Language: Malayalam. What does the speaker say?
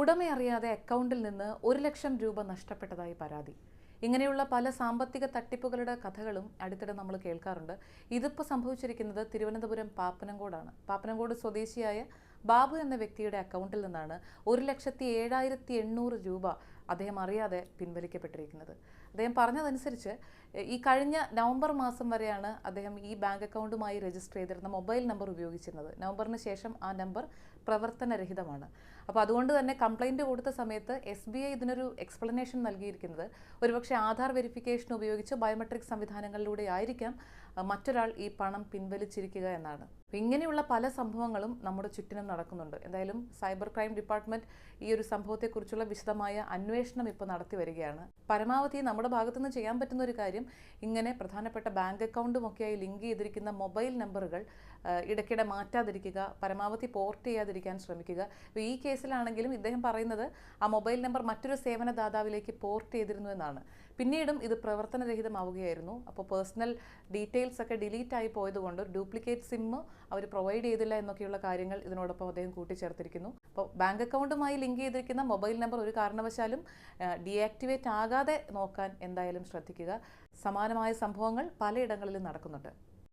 ഉടമയറിയാതെ അക്കൗണ്ടിൽ നിന്ന് ഒരു ലക്ഷം രൂപ നഷ്ടപ്പെട്ടതായി പരാതി. ഇങ്ങനെയുള്ള പല സാമ്പത്തിക തട്ടിപ്പുകളുടെ കഥകളും അടുത്തിടെ നമ്മൾ കേൾക്കാറുണ്ട്. ഇതിപ്പോൾ സംഭവിച്ചിരിക്കുന്നത് തിരുവനന്തപുരം പാപ്പനംകോടാണ്. പാപ്പനംകോട് സ്വദേശിയായ ബാബു എന്ന വ്യക്തിയുടെ അക്കൗണ്ടിൽ നിന്നാണ്. ഒരു ലക്ഷത്തി ഏഴായിരത്തി എണ്ണൂറ് രൂപ അദ്ദേഹം അറിയാതെ പിൻവലിക്കപ്പെട്ടിരിക്കുന്നത്. അദ്ദേഹം പറഞ്ഞതനുസരിച്ച് ഈ കഴിഞ്ഞ നവംബർ മാസം വരെയാണ് അദ്ദേഹം ഈ ബാങ്ക് അക്കൗണ്ടുമായി രജിസ്റ്റർ ചെയ്തിരുന്ന മൊബൈൽ നമ്പർ ഉപയോഗിച്ചിരുന്നത്. നവംബറിന് ശേഷം ആ നമ്പർ പ്രവർത്തനരഹിതമാണ്. അപ്പോൾ അതുകൊണ്ട് തന്നെ കംപ്ലൈന്റ് കൊടുത്ത സമയത്ത് എസ് ബി ഐ ഇതിനൊരു എക്സ്പ്ലനേഷൻ നൽകിയിരിക്കുന്നത് ഒരുപക്ഷെ ആധാർ വെരിഫിക്കേഷൻ ഉപയോഗിച്ച് ബയോമെട്രിക് സംവിധാനങ്ങളിലൂടെ ആയിരിക്കാം മറ്റൊരാൾ ഈ പണം പിൻവലിച്ചിരിക്കുക എന്നാണ്. ഇങ്ങനെയുള്ള പല സംഭവങ്ങളും നമ്മുടെ ചുറ്റിനും നടക്കുന്നുണ്ട്. എന്തായാലും സൈബർ ക്രൈം ഡിപ്പാർട്ട്മെന്റ് ഈ ഒരു സംഭവത്തെക്കുറിച്ചുള്ള വിശദമായ അന്വേഷണം ഇപ്പോൾ നടത്തി വരികയാണ്. പരമാവധി നമ്മുടെ ഭാഗത്തുനിന്ന് ചെയ്യാൻ പറ്റുന്ന ഒരു കാര്യം ഇങ്ങനെ പ്രധാനപ്പെട്ട ബാങ്ക് അക്കൗണ്ടും ഒക്കെയായി ലിങ്ക് ചെയ്തിരിക്കുന്ന മൊബൈൽ നമ്പറുകൾ ഇടയ്ക്കിടെ മാറ്റാതിരിക്കുക പരമാവധി പോർട്ട് ചെയ്യാതിരിക്കാൻ ശ്രമിക്കുക. അപ്പോൾ ഈ കേസിലാണെങ്കിലും ഇദ്ദേഹം പറയുന്നത് ആ മൊബൈൽ നമ്പർ മറ്റൊരു സേവനദാതാവിലേക്ക് പോർട്ട് ചെയ്തിരുന്നു എന്നാണ്. പിന്നീടും ഇത് പ്രവർത്തനരഹിതമാവുകയായിരുന്നു. അപ്പോൾ പേഴ്സണൽ ഡീറ്റെയിൽസ് ഒക്കെ ഡിലീറ്റ് ആയി പോയതുകൊണ്ട് ഡ്യൂപ്ലിക്കേറ്റ് സിമ്മ് അവർ പ്രൊവൈഡ് ചെയ്തില്ല എന്നൊക്കെയുള്ള കാര്യങ്ങൾ ഇതിനോടൊപ്പം അദ്ദേഹം കൂട്ടിച്ചേർത്തിരിക്കുന്നു. അപ്പോൾ ബാങ്ക് അക്കൗണ്ടുമായി ലിങ്ക് ചെയ്തിരിക്കുന്ന മൊബൈൽ നമ്പർ ഒരു കാരണവശാലും ഡീആക്ടിവേറ്റ് ആകാതെ നോക്കാൻ എന്തായാലും ശ്രദ്ധിക്കുക. സമാനമായ സംഭവങ്ങൾ പലയിടങ്ങളിലും നടക്കുന്നുണ്ട്.